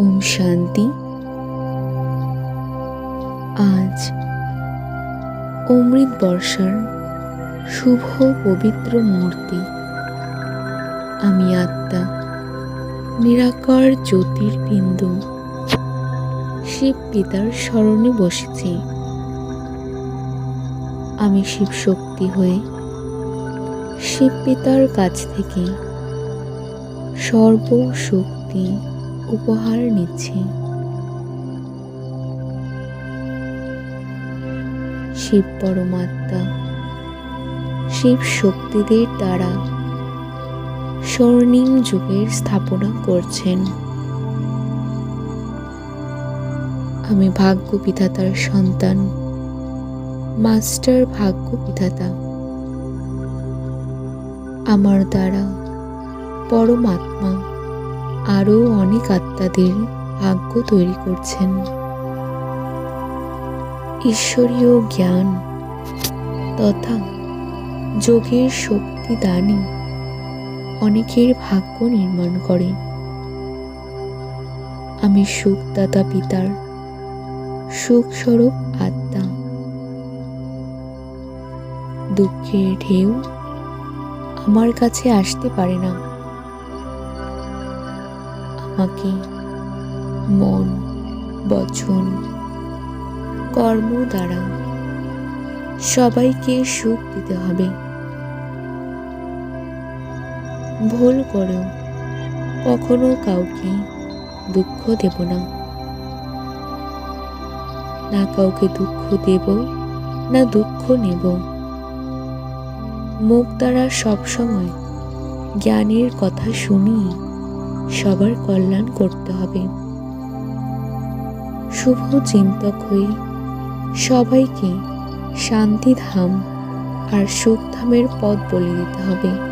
ওম শান্তি। আজ অমৃত বর্ষার শুভ পবিত্র মুহূর্তে আমি আত্মা নিরাকার জ্যোতির্বিন্দ শিব পিতার স্মরণে বসেছি। আমি শিব শক্তি হয়ে শিব পিতার কাছ থেকে সর্বশক্তি উপহার নিচ্ছি। শিব পরমাত্মা, শিব শক্তিদের দ্বারা স্বর্ণিম যুগের স্থাপনা করছেন। আমি ভাগ্য বিধাতার সন্তান, মাস্টার ভাগ্য বিধাতা আমার দ্বারা পরমাত্মা আরও অনেক আত্মাদের ভাগ্য তৈরি করছেন। ঈশ্বরীয় জ্ঞান তথা যোগের শক্তি দানই অনেকের ভাগ্য নির্মাণ করে। আমি সুখদাতা পিতার সুখস্বরূপ আত্মা। দুঃখের ঢেউ আমার কাছে আসতে পারে না। আমাকে মন, বচন, কর্ম দ্বারা সবাইকে সুখ দিতে হবে। ভুল করেও কখনো কাউকে দুঃখ দেব না। না কাউকে দুঃখ দেব, না দুঃখ নেব। মুখ দ্বারা সবসময় জ্ঞানের কথা শুনি। সবার কল্যাণ করতে হবে। শুভ চিন্তক হয়ে সবাইকে শান্তিধাম আর সুখধামের পথ বলে দিতে হবে।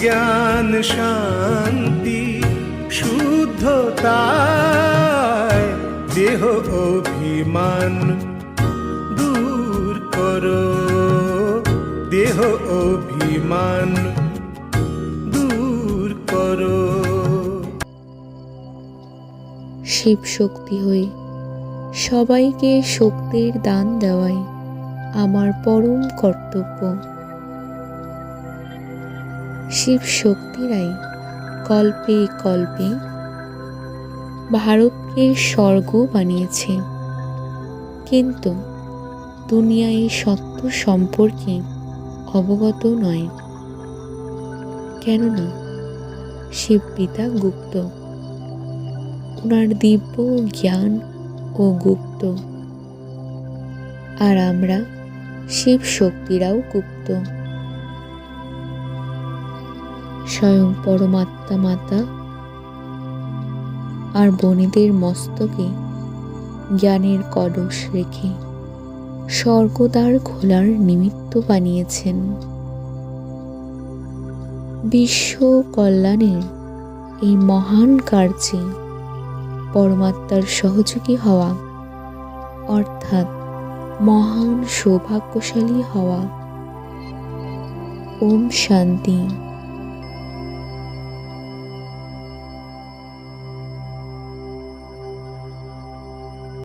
জ্ঞান শান্তি, শুদ্ধতায় দেহ অভিমান দূর করো। দেহ অভিমান দূর করো। শিব শক্তি হয়ে সবাইকে শক্তির দান দেওয়াই আমার পরম কর্তব্য। শিব শক্তিরাই কল্পে কল্পে ভারতকে স্বর্গ বানিয়েছে। কিন্তু দুনিয়া এই সত্য সম্পর্কে অবগত নয়। কেননা শিব পিতা গুপ্ত ওনার দিব্য জ্ঞান ও গুপ্ত। আর আমরা শিব শক্তিরাও গুপ্ত। স্বয়ং পরমাত্মা মাতা আর বনেদের মস্তকে জ্ঞানের কলস রেখে স্বর্গদ্বার খোলার নিমিত্ত বানিয়েছেন। বিশ্ব কল্যাণের এই মহান কার্যে পরমাত্মার সহযোগী হওয়া, অর্থাৎ মহান সৌভাগ্যশালী হওয়া, ওম শান্তি।